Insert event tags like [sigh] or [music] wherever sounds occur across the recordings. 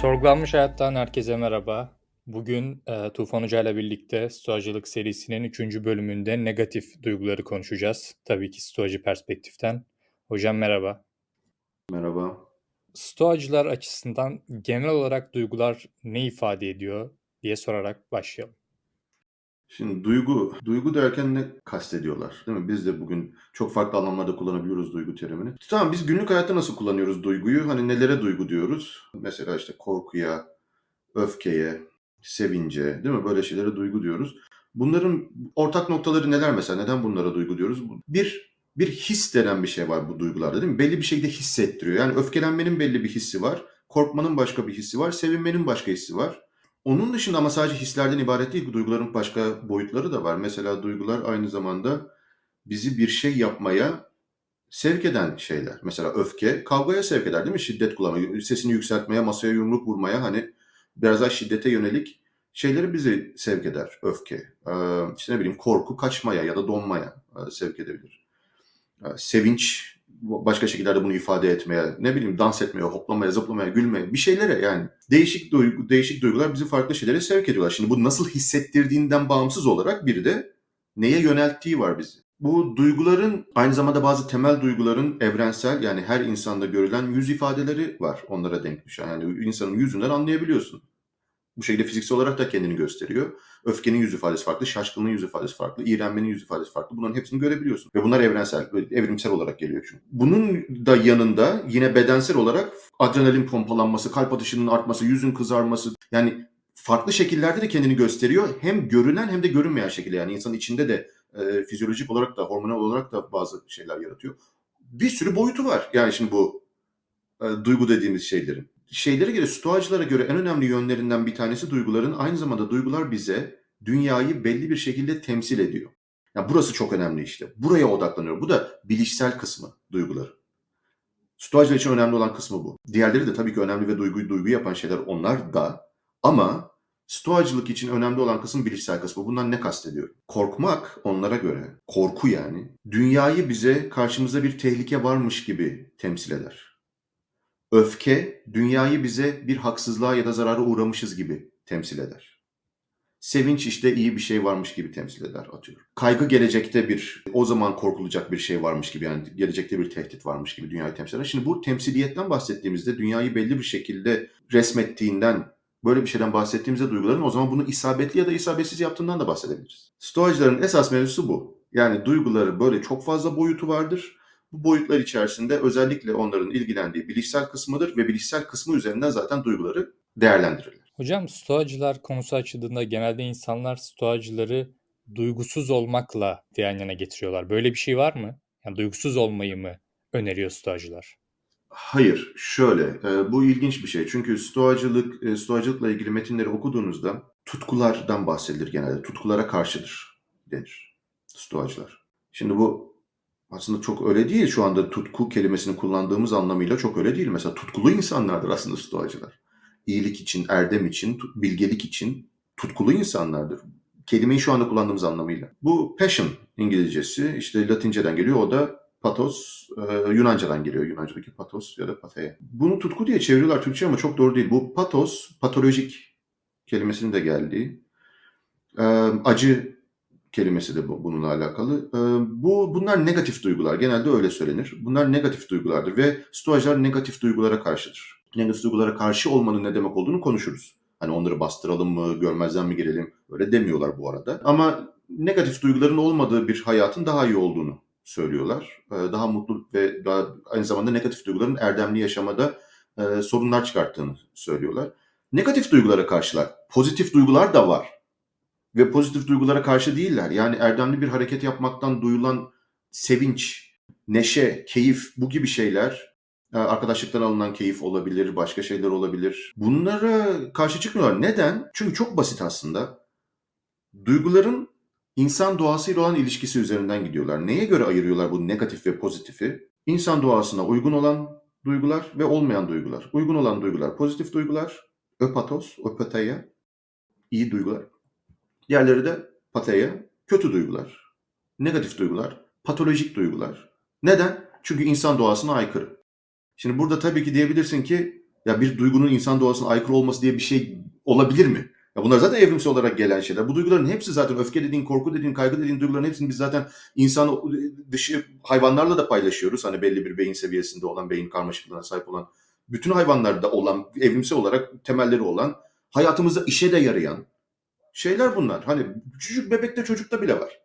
Sorgulanmış Hayat'tan herkese merhaba. Bugün e, Tufan Hoca ile birlikte Stoacılık serisinin 3. bölümünde negatif duyguları konuşacağız. Tabii ki Stoacı perspektiften. Hocam merhaba. Merhaba. Stoacılar açısından genel olarak duygular ne ifade ediyor diye sorarak başlayalım. Şimdi duygu, duygu derken ne kastediyorlar? Değil mi? Biz de bugün çok farklı anlamlarda kullanabiliyoruz duygu terimini. Tamam biz günlük hayatta nasıl kullanıyoruz duyguyu? Hani nelere duygu diyoruz? Mesela işte korkuya, öfkeye, sevince, değil mi? Böyle şeylere duygu diyoruz. Bunların ortak noktaları neler mesela? Neden bunlara duygu diyoruz? Bir bir his denen bir şey var bu duygularda değil mi? Belli bir şekilde hissettiriyor. Yani öfkelenmenin belli bir hissi var. Korkmanın başka bir hissi var. Sevinmenin başka hissi var. Onun dışında ama sadece hislerden ibaret değil. Duyguların başka boyutları da var. Mesela duygular aynı zamanda bizi bir şey yapmaya sevk eden şeyler. Mesela öfke kavgaya sevk eder değil mi? Şiddet kullanmaya, sesini yükseltmeye, masaya yumruk vurmaya hani biraz daha şiddete yönelik şeyleri bizi sevk eder öfke. Ee, işte ne bileyim korku kaçmaya ya da donmaya sevk edebilir. Ee, sevinç başka şekillerde bunu ifade etmeye, ne bileyim dans etmeye, hoplamaya, zıplamaya, gülmeye bir şeylere yani değişik duygu, değişik duygular bizi farklı şeylere sevk ediyorlar. Şimdi bu nasıl hissettirdiğinden bağımsız olarak biri de neye yönelttiği var bizi. Bu duyguların aynı zamanda bazı temel duyguların evrensel yani her insanda görülen yüz ifadeleri var onlara denk düşen. Yani insanın yüzünden anlayabiliyorsun. Bu şekilde fiziksel olarak da kendini gösteriyor. Öfkenin yüz ifadesi farklı, şaşkınlığın yüz ifadesi farklı, iğrenmenin yüz ifadesi farklı. Bunların hepsini görebiliyorsun. Ve bunlar evrensel, evrimsel olarak geliyor çünkü. Bunun da yanında yine bedensel olarak adrenalin pompalanması, kalp atışının artması, yüzün kızarması yani farklı şekillerde de kendini gösteriyor. Hem görünen hem de görünmeyen şekilde yani insanın içinde de e, fizyolojik olarak da hormonal olarak da bazı şeyler yaratıyor. Bir sürü boyutu var. Yani şimdi bu e, duygu dediğimiz şeylerin şeylere göre, stoacılara göre en önemli yönlerinden bir tanesi duyguların. Aynı zamanda duygular bize dünyayı belli bir şekilde temsil ediyor. Yani burası çok önemli işte. Buraya odaklanıyor. Bu da bilişsel kısmı duyguları. Stoacılar için önemli olan kısmı bu. Diğerleri de tabii ki önemli ve duyguyu duygu yapan şeyler onlar da. Ama Stoacılık için önemli olan kısım bilişsel kısmı. Bundan ne kastediyorum? Korkmak onlara göre, korku yani, dünyayı bize karşımızda bir tehlike varmış gibi temsil eder. Öfke, dünyayı bize bir haksızlığa ya da zarara uğramışız gibi temsil eder. Sevinç işte iyi bir şey varmış gibi temsil eder atıyorum. Kaygı gelecekte bir, o zaman korkulacak bir şey varmış gibi yani gelecekte bir tehdit varmış gibi dünyayı temsil eder. Şimdi bu temsiliyetten bahsettiğimizde dünyayı belli bir şekilde resmettiğinden, böyle bir şeyden bahsettiğimizde duyguların o zaman bunu isabetli ya da isabetsiz yaptığından da bahsedebiliriz. Stoacıların esas mevzusu bu. Yani duyguları böyle çok fazla boyutu vardır bu boyutlar içerisinde özellikle onların ilgilendiği bilişsel kısmıdır ve bilişsel kısmı üzerinden zaten duyguları değerlendirirler. Hocam stoacılar konusu açıldığında genelde insanlar stoacıları duygusuz olmakla yan yana getiriyorlar. Böyle bir şey var mı? Yani duygusuz olmayı mı öneriyor stoacılar? Hayır, şöyle. E, bu ilginç bir şey. Çünkü stoacılık, e, stoacılıkla ilgili metinleri okuduğunuzda tutkulardan bahsedilir genelde. Tutkulara karşıdır denir stoacılar. Şimdi bu aslında çok öyle değil şu anda tutku kelimesini kullandığımız anlamıyla çok öyle değil. Mesela tutkulu insanlardır aslında stoacılar. İyilik için, erdem için, bilgelik için tutkulu insanlardır. Kelimeyi şu anda kullandığımız anlamıyla. Bu passion İngilizcesi işte Latinceden geliyor. O da patos e, Yunanca'dan geliyor. Yunanca'daki patos ya da patheia. Bunu tutku diye çeviriyorlar Türkçe ama çok doğru değil. Bu patos patolojik kelimesinin de geldiği. E, acı kelimesi de bu, bununla alakalı. E, bu bunlar negatif duygular. Genelde öyle söylenir. Bunlar negatif duygulardır ve stoacılar negatif duygulara karşıdır. Negatif duygulara karşı olmanın ne demek olduğunu konuşuruz. Hani onları bastıralım mı, görmezden mi gelelim? Öyle demiyorlar bu arada. Ama negatif duyguların olmadığı bir hayatın daha iyi olduğunu söylüyorlar. Daha mutlu ve daha, aynı zamanda negatif duyguların erdemli yaşamada sorunlar çıkarttığını söylüyorlar. Negatif duygulara karşılar. Pozitif duygular da var ve pozitif duygulara karşı değiller. Yani erdemli bir hareket yapmaktan duyulan sevinç, neşe, keyif bu gibi şeyler e, arkadaşlıktan alınan keyif olabilir, başka şeyler olabilir. Bunlara karşı çıkmıyorlar. Neden? Çünkü çok basit aslında. Duyguların insan doğasıyla olan ilişkisi üzerinden gidiyorlar. Neye göre ayırıyorlar bu negatif ve pozitifi? İnsan doğasına uygun olan duygular ve olmayan duygular. Uygun olan duygular pozitif duygular, öpatos, öpeteia, iyi duygular. Diğerleri de pateya, kötü duygular, negatif duygular, patolojik duygular. Neden? Çünkü insan doğasına aykırı. Şimdi burada tabii ki diyebilirsin ki ya bir duygunun insan doğasına aykırı olması diye bir şey olabilir mi? Ya bunlar zaten evrimsel olarak gelen şeyler. Bu duyguların hepsi zaten öfke dediğin, korku dediğin, kaygı dediğin duyguların hepsini biz zaten insan dışı hayvanlarla da paylaşıyoruz. Hani belli bir beyin seviyesinde olan, beyin karmaşıklığına sahip olan, bütün hayvanlarda olan, evrimsel olarak temelleri olan, hayatımızda işe de yarayan şeyler bunlar. Hani küçücük bebekte çocukta bile var.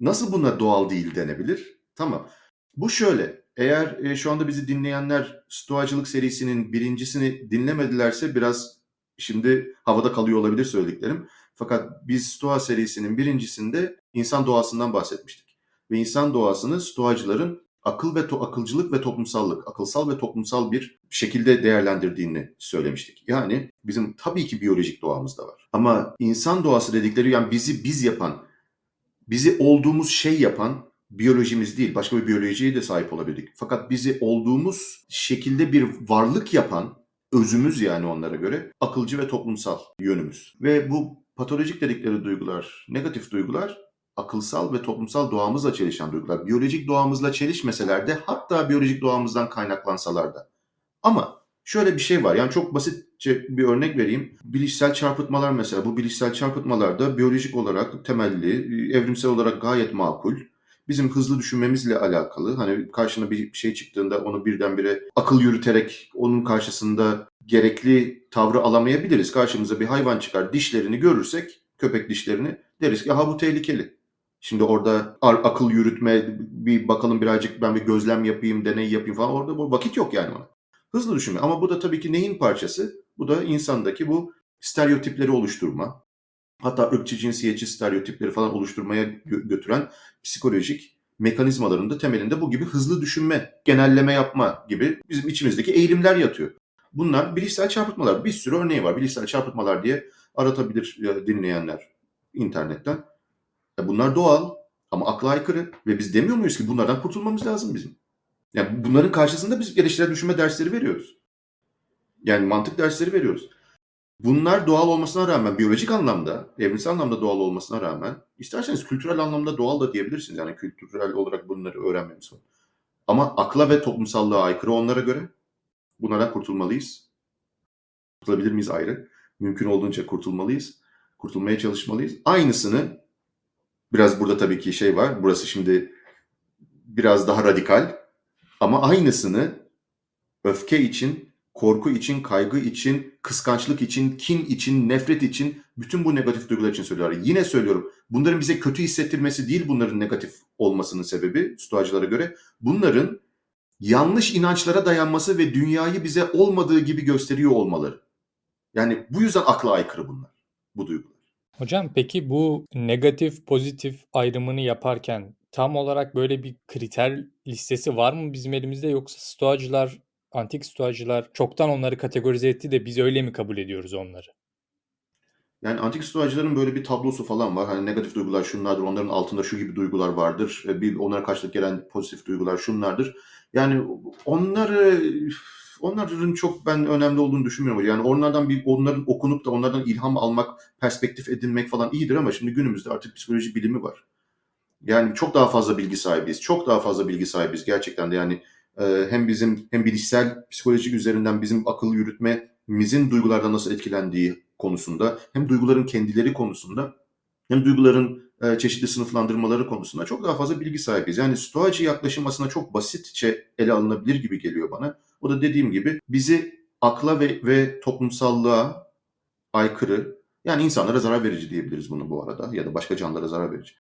Nasıl buna doğal değil denebilir? Tamam. Bu şöyle. Eğer e, şu anda bizi dinleyenler Stoacılık serisinin birincisini dinlemedilerse biraz şimdi havada kalıyor olabilir söylediklerim. Fakat biz Stoa serisinin birincisinde insan doğasından bahsetmiştik. Ve insan doğasını Stoacıların akıl ve to- akılcılık ve toplumsallık, akılsal ve toplumsal bir şekilde değerlendirdiğini söylemiştik. Yani bizim tabii ki biyolojik doğamız da var. Ama insan doğası dedikleri yani bizi biz yapan, bizi olduğumuz şey yapan biyolojimiz değil. Başka bir biyolojiye de sahip olabilirdik. Fakat bizi olduğumuz şekilde bir varlık yapan özümüz yani onlara göre akılcı ve toplumsal yönümüz. Ve bu patolojik dedikleri duygular, negatif duygular akılsal ve toplumsal doğamızla çelişen duygular. Biyolojik doğamızla çelişmeseler de hatta biyolojik doğamızdan kaynaklansalar da. Ama şöyle bir şey var. Yani çok basitçe bir örnek vereyim. Bilişsel çarpıtmalar mesela. Bu bilişsel çarpıtmalar da biyolojik olarak temelli, evrimsel olarak gayet makul. Bizim hızlı düşünmemizle alakalı. Hani karşına bir şey çıktığında onu birdenbire akıl yürüterek onun karşısında gerekli tavrı alamayabiliriz. Karşımıza bir hayvan çıkar, dişlerini görürsek, köpek dişlerini deriz ki aha bu tehlikeli. Şimdi orada akıl yürütme, bir bakalım birazcık ben bir gözlem yapayım, deney yapayım falan. Orada bu vakit yok yani ona. Hızlı düşünme. Ama bu da tabii ki neyin parçası? Bu da insandaki bu stereotipleri oluşturma. Hatta ırkçı, cinsiyetçi stereotipleri falan oluşturmaya gö- götüren psikolojik mekanizmaların da temelinde bu gibi hızlı düşünme, genelleme yapma gibi bizim içimizdeki eğilimler yatıyor. Bunlar bilişsel çarpıtmalar. Bir sürü örneği var. Bilişsel çarpıtmalar diye aratabilir ya, dinleyenler internetten. Ya bunlar doğal ama akla aykırı ve biz demiyor muyuz ki bunlardan kurtulmamız lazım bizim? Yani bunların karşısında biz eleştirel düşünme dersleri veriyoruz. Yani mantık dersleri veriyoruz. Bunlar doğal olmasına rağmen, biyolojik anlamda, evrimsel anlamda doğal olmasına rağmen, isterseniz kültürel anlamda doğal da diyebilirsiniz. Yani kültürel olarak bunları öğrenmemiz var. Ama akla ve toplumsallığa aykırı onlara göre. Bunlardan kurtulmalıyız. Kurtulabilir miyiz ayrı? Mümkün olduğunca kurtulmalıyız. Kurtulmaya çalışmalıyız. Aynısını, biraz burada tabii ki şey var, burası şimdi biraz daha radikal. Ama aynısını öfke için, korku için, kaygı için, kıskançlık için, kin için, nefret için, bütün bu negatif duygular için söylüyorlar. Yine söylüyorum, bunların bize kötü hissettirmesi değil bunların negatif olmasının sebebi stoacılara göre. Bunların yanlış inançlara dayanması ve dünyayı bize olmadığı gibi gösteriyor olmaları. Yani bu yüzden akla aykırı bunlar, bu duygular. Hocam peki bu negatif pozitif ayrımını yaparken tam olarak böyle bir kriter listesi var mı bizim elimizde yoksa stoacılar, antik stoacılar çoktan onları kategorize etti de biz öyle mi kabul ediyoruz onları? Yani antik stoacıların böyle bir tablosu falan var. Hani negatif duygular şunlardır, onların altında şu gibi duygular vardır. E, Bir onlara karşılık gelen pozitif duygular şunlardır. Yani onları onların çok ben önemli olduğunu düşünmüyorum. Yani onlardan bir onların okunup da onlardan ilham almak, perspektif edinmek falan iyidir ama şimdi günümüzde artık psikoloji bilimi var. Yani çok daha fazla bilgi sahibiyiz. Çok daha fazla bilgi sahibiz gerçekten de yani e, hem bizim hem bilişsel psikoloji üzerinden bizim akıl yürütmemizin duygulardan nasıl etkilendiği konusunda hem duyguların kendileri konusunda hem duyguların e, çeşitli sınıflandırmaları konusunda çok daha fazla bilgi sahibiz. Yani stoacı yaklaşım aslında çok basitçe ele alınabilir gibi geliyor bana. O da dediğim gibi bizi akla ve, ve toplumsallığa aykırı yani insanlara zarar verici diyebiliriz bunu bu arada ya da başka canlılara zarar verici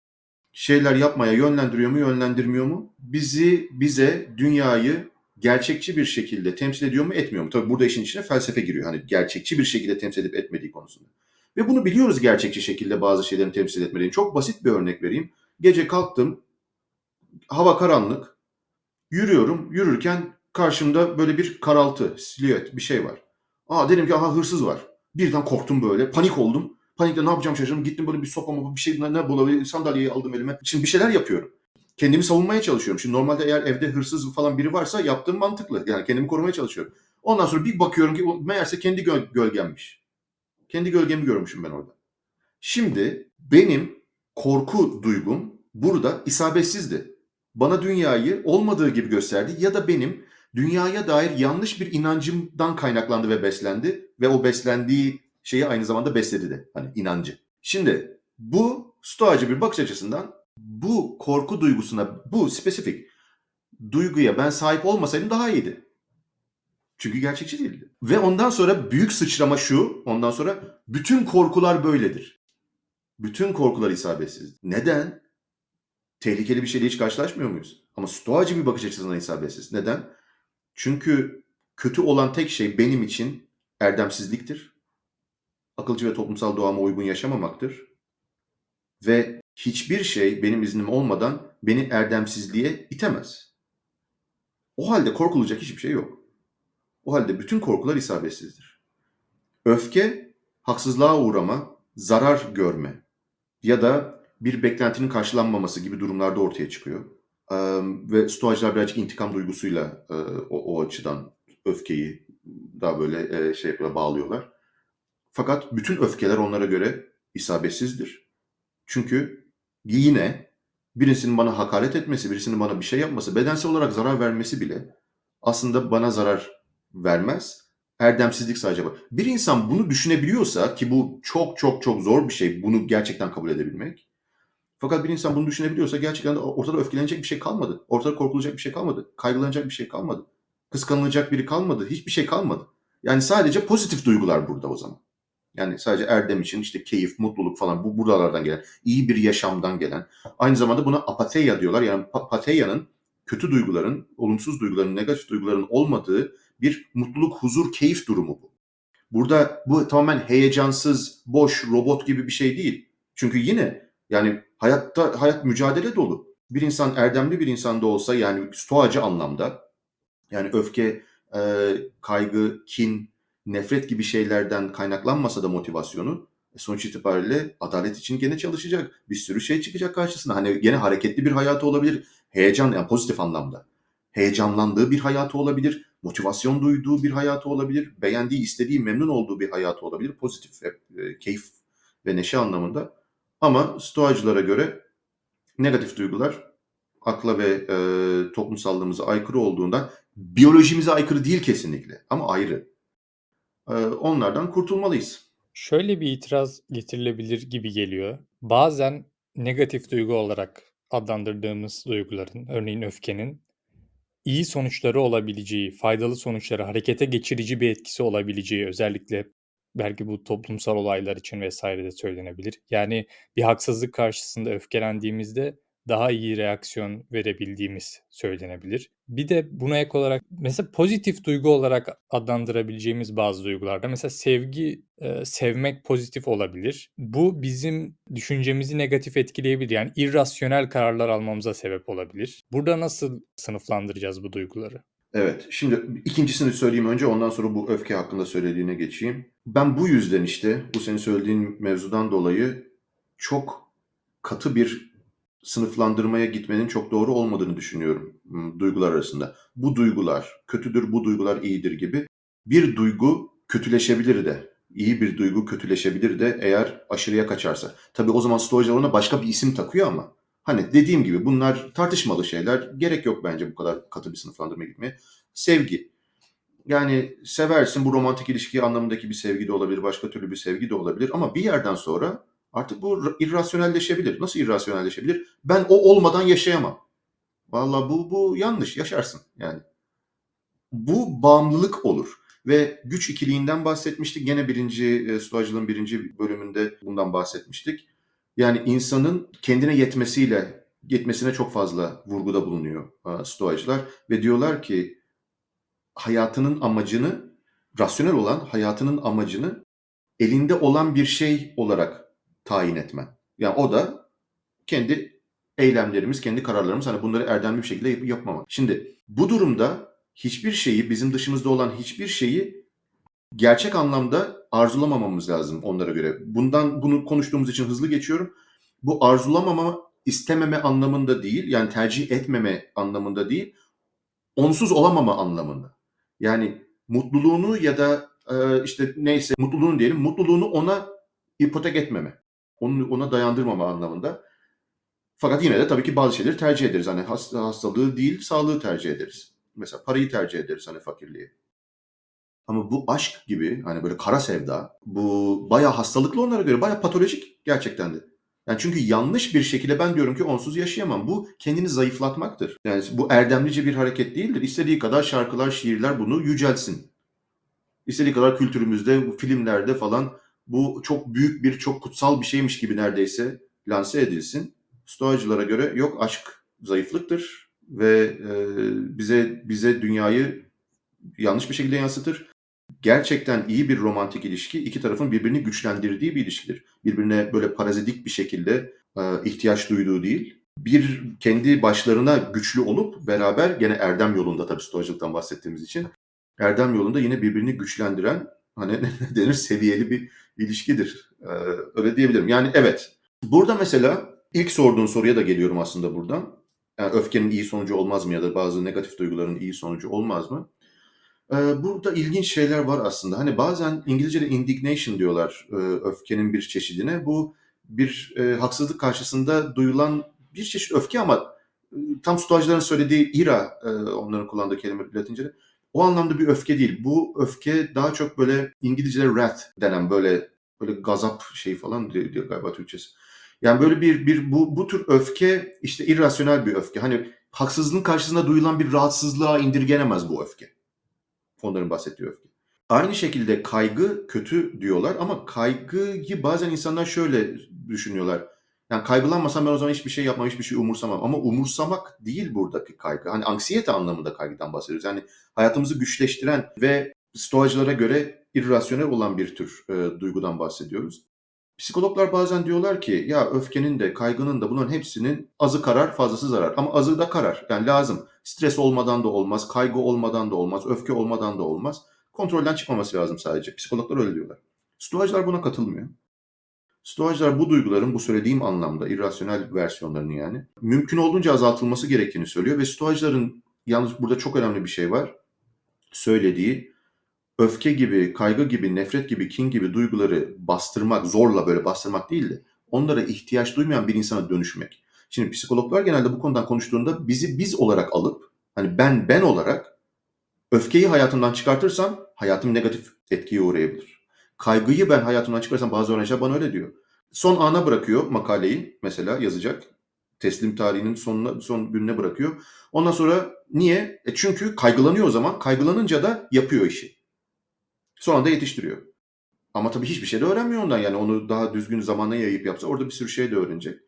şeyler yapmaya yönlendiriyor mu, yönlendirmiyor mu? Bizi, bize dünyayı gerçekçi bir şekilde temsil ediyor mu, etmiyor mu? Tabii burada işin içine felsefe giriyor. Hani gerçekçi bir şekilde temsil edip etmediği konusunda. Ve bunu biliyoruz gerçekçi şekilde bazı şeylerin temsil etmediğini. Çok basit bir örnek vereyim. Gece kalktım, hava karanlık, yürüyorum, yürürken karşımda böyle bir karaltı, silüet bir şey var. Aa dedim ki aha hırsız var. Birden korktum böyle, panik oldum. Panikle ne yapacağım şaşırdım. Gittim böyle bir sopa bir şey ne, bulabilirim sandalyeyi aldım elime. Şimdi bir şeyler yapıyorum. Kendimi savunmaya çalışıyorum. Şimdi normalde eğer evde hırsız falan biri varsa yaptığım mantıklı. Yani kendimi korumaya çalışıyorum. Ondan sonra bir bakıyorum ki meğerse kendi göl- gölgemmiş. Kendi gölgemi görmüşüm ben orada. Şimdi benim korku duygum burada isabetsizdi. Bana dünyayı olmadığı gibi gösterdi ya da benim dünyaya dair yanlış bir inancımdan kaynaklandı ve beslendi ve o beslendiği şeyi aynı zamanda besledi de hani inancı. Şimdi bu stoacı bir bakış açısından bu korku duygusuna bu spesifik duyguya ben sahip olmasaydım daha iyiydi. Çünkü gerçekçi değildi. Ve ondan sonra büyük sıçrama şu, ondan sonra bütün korkular böyledir. Bütün korkular isabetsiz. Neden? Tehlikeli bir şeyle hiç karşılaşmıyor muyuz? Ama stoacı bir bakış açısından isabetsiz. Neden? Çünkü kötü olan tek şey benim için erdemsizliktir. Akılcı ve toplumsal doğama uygun yaşamamaktır. Ve hiçbir şey benim iznim olmadan beni erdemsizliğe itemez. O halde korkulacak hiçbir şey yok. O halde bütün korkular isabetsizdir. Öfke, haksızlığa uğrama, zarar görme ya da bir beklentinin karşılanmaması gibi durumlarda ortaya çıkıyor. Ve stoacılar birazcık intikam duygusuyla o, o açıdan öfkeyi daha böyle şey yapıyorlar, bağlıyorlar. Fakat bütün öfkeler onlara göre isabetsizdir. Çünkü yine birisinin bana hakaret etmesi, birisinin bana bir şey yapması, bedensel olarak zarar vermesi bile aslında bana zarar vermez. Erdemsizlik sadece bu. Bir insan bunu düşünebiliyorsa ki bu çok çok çok zor bir şey bunu gerçekten kabul edebilmek. Fakat bir insan bunu düşünebiliyorsa gerçekten de ortada öfkelenecek bir şey kalmadı. Ortada korkulacak bir şey kalmadı. Kaygılanacak bir şey kalmadı. Kıskanılacak biri kalmadı. Hiçbir şey kalmadı. Yani sadece pozitif duygular burada o zaman. Yani sadece erdem için işte keyif, mutluluk falan bu buralardan gelen, iyi bir yaşamdan gelen. Aynı zamanda buna apatheia diyorlar. Yani pa- patheia'nın kötü duyguların, olumsuz duyguların, negatif duyguların olmadığı bir mutluluk, huzur, keyif durumu bu. Burada bu tamamen heyecansız, boş, robot gibi bir şey değil. Çünkü yine yani hayatta hayat mücadele dolu. Bir insan erdemli bir insan da olsa yani stoacı anlamda yani öfke, e, kaygı, kin, nefret gibi şeylerden kaynaklanmasa da motivasyonu e, sonuç itibariyle adalet için gene çalışacak. Bir sürü şey çıkacak karşısına. Hani gene hareketli bir hayatı olabilir. Heyecan yani pozitif anlamda. Heyecanlandığı bir hayatı olabilir. Motivasyon duyduğu bir hayatı olabilir. Beğendiği, istediği, memnun olduğu bir hayatı olabilir. Pozitif, e, keyif ve neşe anlamında. Ama stoacılara göre negatif duygular akla ve e, toplumsallığımıza aykırı olduğundan biyolojimize aykırı değil kesinlikle ama ayrı. E, onlardan kurtulmalıyız. Şöyle bir itiraz getirilebilir gibi geliyor. Bazen negatif duygu olarak adlandırdığımız duyguların, örneğin öfkenin iyi sonuçları olabileceği, faydalı sonuçları, harekete geçirici bir etkisi olabileceği özellikle belki bu toplumsal olaylar için vesaire de söylenebilir. Yani bir haksızlık karşısında öfkelendiğimizde daha iyi reaksiyon verebildiğimiz söylenebilir. Bir de buna ek olarak mesela pozitif duygu olarak adlandırabileceğimiz bazı duygularda mesela sevgi, e, sevmek pozitif olabilir. Bu bizim düşüncemizi negatif etkileyebilir. Yani irrasyonel kararlar almamıza sebep olabilir. Burada nasıl sınıflandıracağız bu duyguları? Evet. Şimdi ikincisini söyleyeyim önce ondan sonra bu öfke hakkında söylediğine geçeyim. Ben bu yüzden işte bu senin söylediğin mevzudan dolayı çok katı bir sınıflandırmaya gitmenin çok doğru olmadığını düşünüyorum hmm, duygular arasında. Bu duygular kötüdür, bu duygular iyidir gibi. Bir duygu kötüleşebilir de. İyi bir duygu kötüleşebilir de eğer aşırıya kaçarsa. Tabii o zaman stoacılar ona başka bir isim takıyor ama hani dediğim gibi bunlar tartışmalı şeyler. Gerek yok bence bu kadar katı bir sınıflandırmaya gitmeye. Sevgi. Yani seversin bu romantik ilişki anlamındaki bir sevgi de olabilir, başka türlü bir sevgi de olabilir ama bir yerden sonra Artık bu irrasyonelleşebilir. Nasıl irrasyonelleşebilir? Ben o olmadan yaşayamam. Vallahi bu bu yanlış. Yaşarsın yani. Bu bağımlılık olur. Ve güç ikiliğinden bahsetmiştik. Gene birinci e, stoacılığın birinci bölümünde bundan bahsetmiştik. Yani insanın kendine yetmesiyle yetmesine çok fazla vurguda bulunuyor e, stoacılar. Ve diyorlar ki hayatının amacını, rasyonel olan hayatının amacını elinde olan bir şey olarak tayin etmen. Yani o da kendi eylemlerimiz, kendi kararlarımız hani bunları erdemli bir şekilde yap- yapmamak. Şimdi bu durumda hiçbir şeyi, bizim dışımızda olan hiçbir şeyi gerçek anlamda arzulamamamız lazım onlara göre. Bundan bunu konuştuğumuz için hızlı geçiyorum. Bu arzulamama, istememe anlamında değil, yani tercih etmeme anlamında değil, onsuz olamama anlamında. Yani mutluluğunu ya da e, işte neyse mutluluğunu diyelim, mutluluğunu ona ipotek etmeme onu ona dayandırmama anlamında. Fakat yine de tabii ki bazı şeyleri tercih ederiz. Hani hasta, hastalığı değil, sağlığı tercih ederiz. Mesela parayı tercih ederiz hani fakirliği. Ama bu aşk gibi hani böyle kara sevda bu bayağı hastalıklı onlara göre bayağı patolojik gerçekten de. Yani çünkü yanlış bir şekilde ben diyorum ki onsuz yaşayamam. Bu kendini zayıflatmaktır. Yani bu erdemlice bir hareket değildir. İstediği kadar şarkılar, şiirler bunu yücelsin. İstediği kadar kültürümüzde, filmlerde falan bu çok büyük bir, çok kutsal bir şeymiş gibi neredeyse lanse edilsin. Stoacılara göre yok aşk zayıflıktır ve e, bize bize dünyayı yanlış bir şekilde yansıtır. Gerçekten iyi bir romantik ilişki iki tarafın birbirini güçlendirdiği bir ilişkidir. Birbirine böyle parazitik bir şekilde e, ihtiyaç duyduğu değil. Bir kendi başlarına güçlü olup beraber gene erdem yolunda tabii stoacılıktan bahsettiğimiz için erdem yolunda yine birbirini güçlendiren hani [laughs] ne denir seviyeli bir ilişkidir. E, öyle diyebilirim. Yani evet. Burada mesela ilk sorduğun soruya da geliyorum aslında buradan. Yani öfkenin iyi sonucu olmaz mı ya da bazı negatif duyguların iyi sonucu olmaz mı? Burada ilginç şeyler var aslında. Hani bazen İngilizce'de indignation diyorlar öfkenin bir çeşidine. Bu bir haksızlık karşısında duyulan bir çeşit öfke ama tam stoacıların söylediği ira, onların kullandığı kelime Latince'de. O anlamda bir öfke değil. Bu öfke daha çok böyle İngilizce'de wrath denen böyle böyle gazap şey falan diyor, diyor galiba Türkçesi. Yani böyle bir bir bu bu tür öfke işte irrasyonel bir öfke. Hani haksızlığın karşısında duyulan bir rahatsızlığa indirgenemez bu öfke. Onların bahsettiği öfke. Aynı şekilde kaygı kötü diyorlar ama kaygıyı bazen insanlar şöyle düşünüyorlar. Yani kaygılanmasam ben o zaman hiçbir şey yapmam, hiçbir şey umursamam. Ama umursamak değil buradaki kaygı. Hani anksiyete anlamında kaygıdan bahsediyoruz. Yani hayatımızı güçleştiren ve stoacılara göre irrasyonel olan bir tür e, duygudan bahsediyoruz. Psikologlar bazen diyorlar ki ya öfkenin de kaygının da bunların hepsinin azı karar fazlası zarar. Ama azı da karar yani lazım. Stres olmadan da olmaz, kaygı olmadan da olmaz, öfke olmadan da olmaz. Kontrolden çıkmaması lazım sadece. Psikologlar öyle diyorlar. Stoacılar buna katılmıyor. Stoacılar bu duyguların bu söylediğim anlamda irrasyonel versiyonlarını yani mümkün olduğunca azaltılması gerektiğini söylüyor ve stoacıların yalnız burada çok önemli bir şey var. Söylediği öfke gibi, kaygı gibi, nefret gibi, kin gibi duyguları bastırmak, zorla böyle bastırmak değil de onlara ihtiyaç duymayan bir insana dönüşmek. Şimdi psikologlar genelde bu konudan konuştuğunda bizi biz olarak alıp hani ben ben olarak öfkeyi hayatımdan çıkartırsam hayatım negatif etkiye uğrayabilir. Kaygıyı ben hayatımdan çıkarırsam bazı öğrenciler bana öyle diyor. Son ana bırakıyor makaleyi mesela yazacak. Teslim tarihinin sonuna, son gününe bırakıyor. Ondan sonra niye? E çünkü kaygılanıyor o zaman. Kaygılanınca da yapıyor işi. Son anda yetiştiriyor. Ama tabii hiçbir şey de öğrenmiyor ondan. Yani onu daha düzgün zamana yayıp yapsa orada bir sürü şey de öğrenecek.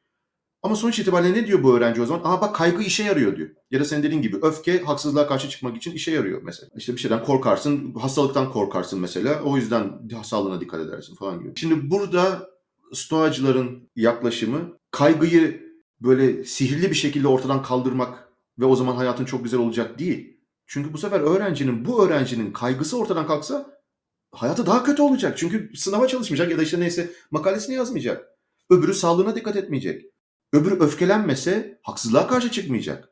Ama sonuç itibariyle ne diyor bu öğrenci o zaman? Aa bak kaygı işe yarıyor diyor. Ya da senin dediğin gibi öfke haksızlığa karşı çıkmak için işe yarıyor mesela. İşte bir şeyden korkarsın, hastalıktan korkarsın mesela. O yüzden sağlığına dikkat edersin falan gibi. Şimdi burada stoacıların yaklaşımı kaygıyı böyle sihirli bir şekilde ortadan kaldırmak ve o zaman hayatın çok güzel olacak değil. Çünkü bu sefer öğrencinin, bu öğrencinin kaygısı ortadan kalksa hayatı daha kötü olacak. Çünkü sınava çalışmayacak ya da işte neyse makalesini yazmayacak. Öbürü sağlığına dikkat etmeyecek. Öbürü öfkelenmese haksızlığa karşı çıkmayacak.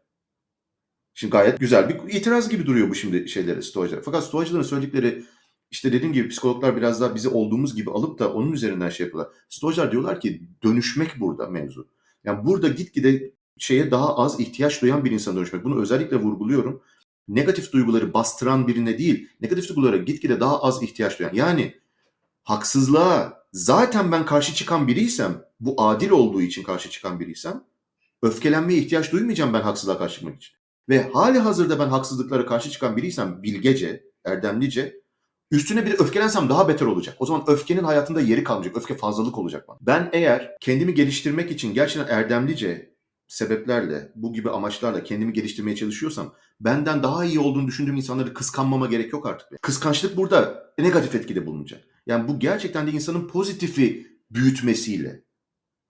Şimdi gayet güzel bir itiraz gibi duruyor bu şimdi şeylere stoacılar. Fakat stoacıların söyledikleri işte dediğim gibi psikologlar biraz daha bizi olduğumuz gibi alıp da onun üzerinden şey yapıyorlar. Stoacılar diyorlar ki dönüşmek burada mevzu. Yani burada gitgide şeye daha az ihtiyaç duyan bir insana dönüşmek. Bunu özellikle vurguluyorum. Negatif duyguları bastıran birine değil, negatif duygulara gitgide daha az ihtiyaç duyan. Yani haksızlığa zaten ben karşı çıkan biriysem, bu adil olduğu için karşı çıkan biriysem, öfkelenmeye ihtiyaç duymayacağım ben haksızlığa karşı çıkmak için. Ve hali hazırda ben haksızlıklara karşı çıkan biriysem bilgece, erdemlice, üstüne bir öfkelensem daha beter olacak. O zaman öfkenin hayatında yeri kalmayacak. Öfke fazlalık olacak bana. Ben eğer kendimi geliştirmek için gerçekten erdemlice sebeplerle, bu gibi amaçlarla kendimi geliştirmeye çalışıyorsam benden daha iyi olduğunu düşündüğüm insanları kıskanmama gerek yok artık. Kıskançlık burada negatif etkide bulunacak. Yani bu gerçekten de insanın pozitifi büyütmesiyle,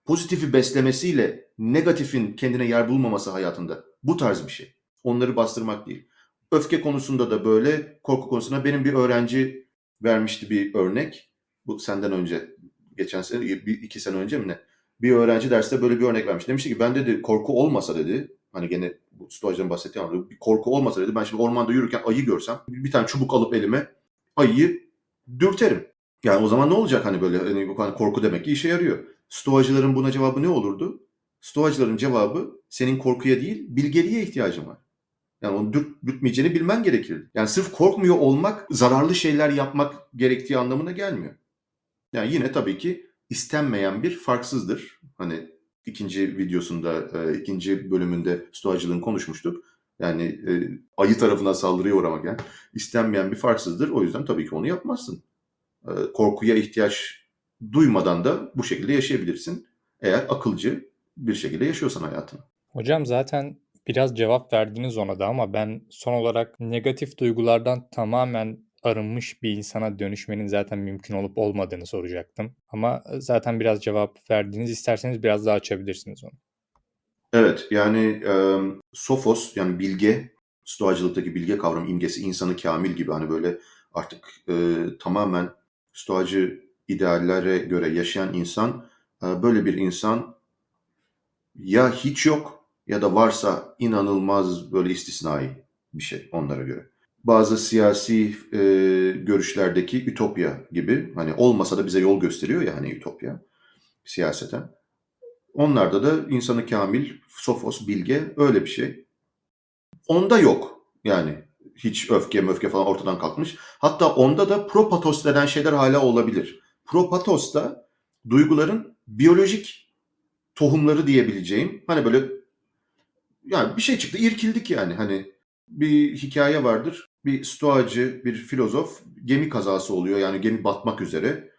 pozitifi beslemesiyle negatifin kendine yer bulmaması hayatında. Bu tarz bir şey. Onları bastırmak değil. Öfke konusunda da böyle, korku konusunda benim bir öğrenci vermişti bir örnek. Bu senden önce, geçen sene, bir, iki sene önce mi ne? Bir öğrenci derste böyle bir örnek vermiş. Demişti ki ben dedi korku olmasa dedi, hani gene bu stoacıların bahsettiği anlamda bir korku olmasa dedi ben şimdi ormanda yürürken ayı görsem bir tane çubuk alıp elime ayıyı dürterim. Yani o zaman ne olacak hani böyle hani korku demek ki işe yarıyor. Stoacıların buna cevabı ne olurdu? Stoacıların cevabı senin korkuya değil bilgeliğe ihtiyacın var. Yani onu dürt, dürtmeyeceğini bilmen gerekir. Yani sırf korkmuyor olmak zararlı şeyler yapmak gerektiği anlamına gelmiyor. Yani yine tabii ki istenmeyen bir farksızdır. Hani ikinci videosunda, e, ikinci bölümünde stoacılığın konuşmuştuk. Yani e, ayı tarafına saldırıya uğramak yani istenmeyen bir farksızdır. O yüzden tabii ki onu yapmazsın. E, korkuya ihtiyaç duymadan da bu şekilde yaşayabilirsin. Eğer akılcı bir şekilde yaşıyorsan hayatını. Hocam zaten biraz cevap verdiniz ona da ama ben son olarak negatif duygulardan tamamen arınmış bir insana dönüşmenin zaten mümkün olup olmadığını soracaktım. Ama zaten biraz cevap verdiniz. İsterseniz biraz daha açabilirsiniz onu. Evet yani e, sofos yani bilge, stoacılıktaki bilge kavramı imgesi insanı kamil gibi hani böyle artık e, tamamen stoacı ideallere göre yaşayan insan e, böyle bir insan ya hiç yok ya da varsa inanılmaz böyle istisnai bir şey onlara göre. Bazı siyasi e, görüşlerdeki ütopya gibi hani olmasa da bize yol gösteriyor ya hani ütopya siyaseten. Onlarda da insanı kamil, sofos, bilge öyle bir şey. Onda yok yani hiç öfke möfke falan ortadan kalkmış. Hatta onda da propatos denen şeyler hala olabilir. Propatos da duyguların biyolojik tohumları diyebileceğim. Hani böyle yani bir şey çıktı irkildik yani hani bir hikaye vardır. Bir stoacı, bir filozof gemi kazası oluyor yani gemi batmak üzere.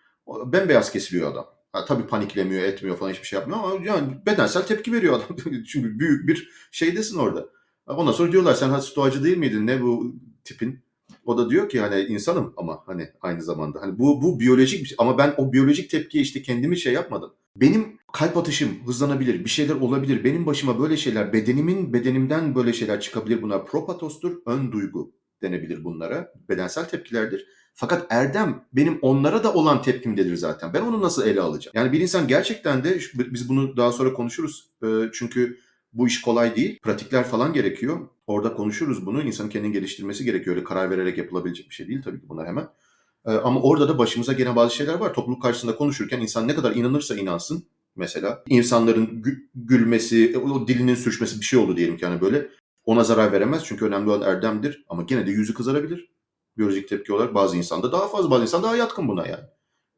Bembeyaz kesiliyor adam. Ha, tabii paniklemiyor, etmiyor falan hiçbir şey yapmıyor ama yani bedensel tepki veriyor adam. [laughs] Çünkü büyük bir şeydesin orada. Ondan sonra diyorlar sen stoacı değil miydin? Ne bu tipin? O da diyor ki hani insanım ama hani aynı zamanda. Hani bu bu biyolojik bir şey. Ama ben o biyolojik tepkiye işte kendimi şey yapmadım. Benim kalp atışım hızlanabilir, bir şeyler olabilir. Benim başıma böyle şeyler, bedenimin bedenimden böyle şeyler çıkabilir. Bunlar propatostur, ön duygu denebilir bunlara. Bedensel tepkilerdir. Fakat erdem benim onlara da olan tepkimdedir zaten. Ben onu nasıl ele alacağım? Yani bir insan gerçekten de biz bunu daha sonra konuşuruz. Çünkü bu iş kolay değil. Pratikler falan gerekiyor. Orada konuşuruz bunu. İnsanın kendini geliştirmesi gerekiyor. Öyle karar vererek yapılabilecek bir şey değil tabii ki bunlar hemen. Ama orada da başımıza gelen bazı şeyler var. Topluluk karşısında konuşurken insan ne kadar inanırsa inansın mesela. insanların gülmesi, o dilinin sürçmesi bir şey oldu diyelim ki hani böyle. Ona zarar veremez çünkü önemli olan erdemdir. Ama gene de yüzü kızarabilir biyolojik tepki olarak bazı insanda daha fazla bazı insan daha yatkın buna yani.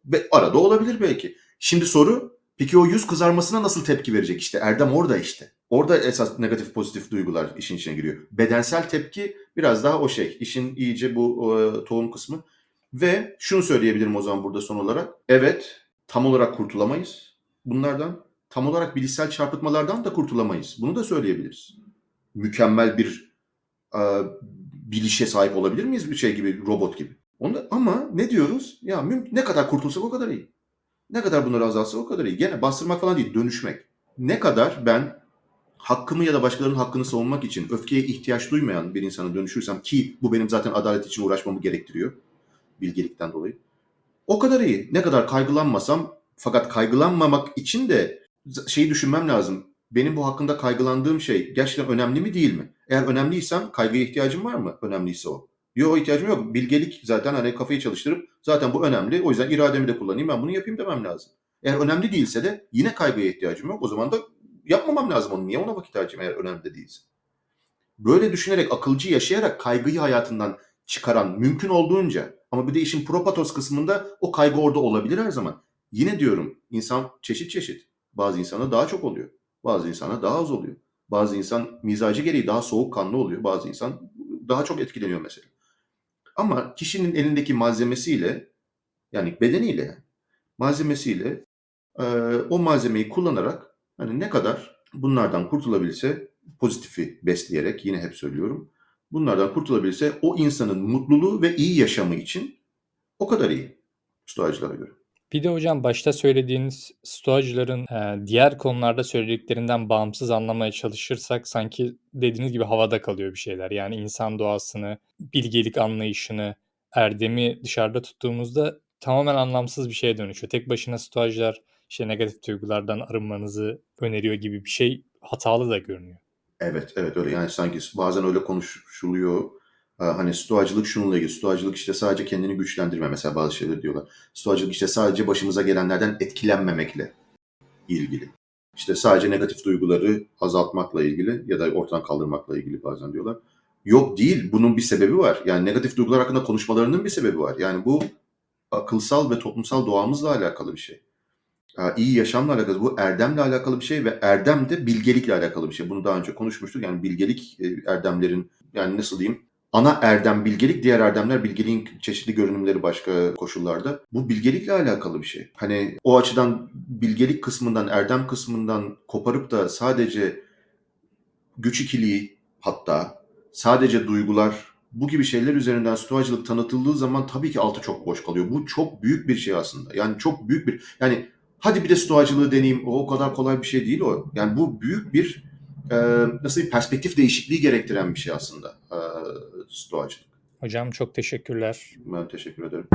Ve arada olabilir belki. Şimdi soru peki o yüz kızarmasına nasıl tepki verecek işte Erdem orada işte. Orada esas negatif pozitif duygular işin içine giriyor. Bedensel tepki biraz daha o şey. İşin iyice bu e, tohum kısmı. Ve şunu söyleyebilirim o zaman burada son olarak. Evet tam olarak kurtulamayız bunlardan. Tam olarak bilişsel çarpıtmalardan da kurtulamayız. Bunu da söyleyebiliriz. Mükemmel bir e, bilişe sahip olabilir miyiz bir şey gibi robot gibi? Onda, ama ne diyoruz? Ya ne kadar kurtulsak o kadar iyi. Ne kadar bunları azaltsak o kadar iyi. Gene bastırmak falan değil, dönüşmek. Ne kadar ben hakkımı ya da başkalarının hakkını savunmak için öfkeye ihtiyaç duymayan bir insana dönüşürsem ki bu benim zaten adalet için uğraşmamı gerektiriyor bilgelikten dolayı. O kadar iyi. Ne kadar kaygılanmasam fakat kaygılanmamak için de şeyi düşünmem lazım. Benim bu hakkında kaygılandığım şey gerçekten önemli mi değil mi? Eğer önemliysem kaygıya ihtiyacım var mı? Önemliyse o. Yok ihtiyacım yok. Bilgelik zaten hani kafayı çalıştırıp zaten bu önemli. O yüzden irademi de kullanayım ben bunu yapayım demem lazım. Eğer önemli değilse de yine kaygıya ihtiyacım yok. O zaman da yapmamam lazım onu. Niye ona vakit harcayayım eğer önemli de değilse? Böyle düşünerek akılcı yaşayarak kaygıyı hayatından çıkaran mümkün olduğunca ama bir de işin propatos kısmında o kaygı orada olabilir her zaman. Yine diyorum insan çeşit çeşit. Bazı insana daha çok oluyor. Bazı insana daha az oluyor. Bazı insan mizacı gereği daha soğukkanlı oluyor. Bazı insan daha çok etkileniyor mesela. Ama kişinin elindeki malzemesiyle yani bedeniyle malzemesiyle e, o malzemeyi kullanarak hani ne kadar bunlardan kurtulabilse pozitifi besleyerek yine hep söylüyorum. Bunlardan kurtulabilse o insanın mutluluğu ve iyi yaşamı için o kadar iyi stoacılara göre. Bir de hocam başta söylediğiniz stoacıların e, diğer konularda söylediklerinden bağımsız anlamaya çalışırsak sanki dediğiniz gibi havada kalıyor bir şeyler. Yani insan doğasını, bilgelik anlayışını, erdemi dışarıda tuttuğumuzda tamamen anlamsız bir şeye dönüşüyor. Tek başına stoacılar işte negatif duygulardan arınmanızı öneriyor gibi bir şey hatalı da görünüyor. Evet, evet öyle. Yani sanki bazen öyle konuşuluyor hani stoacılık şununla ilgili. Stoacılık işte sadece kendini güçlendirme mesela bazı şeyler diyorlar. Stoacılık işte sadece başımıza gelenlerden etkilenmemekle ilgili. İşte sadece negatif duyguları azaltmakla ilgili ya da ortadan kaldırmakla ilgili bazen diyorlar. Yok değil. Bunun bir sebebi var. Yani negatif duygular hakkında konuşmalarının bir sebebi var. Yani bu akılsal ve toplumsal doğamızla alakalı bir şey. Ha, iyi yaşamla alakalı, bu erdemle alakalı bir şey ve erdem de bilgelikle alakalı bir şey. Bunu daha önce konuşmuştuk. Yani bilgelik e, erdemlerin yani nasıl diyeyim? Ana erdem bilgelik, diğer erdemler bilgeliğin çeşitli görünümleri başka koşullarda. Bu bilgelikle alakalı bir şey. Hani o açıdan bilgelik kısmından, erdem kısmından koparıp da sadece güç ikiliği hatta sadece duygular bu gibi şeyler üzerinden stoacılık tanıtıldığı zaman tabii ki altı çok boş kalıyor. Bu çok büyük bir şey aslında. Yani çok büyük bir yani hadi bir de stoacılığı deneyeyim. O, o kadar kolay bir şey değil o. Yani bu büyük bir e, nasıl bir perspektif değişikliği gerektiren bir şey aslında e, stoacılık. Hocam çok teşekkürler. Ben teşekkür ederim.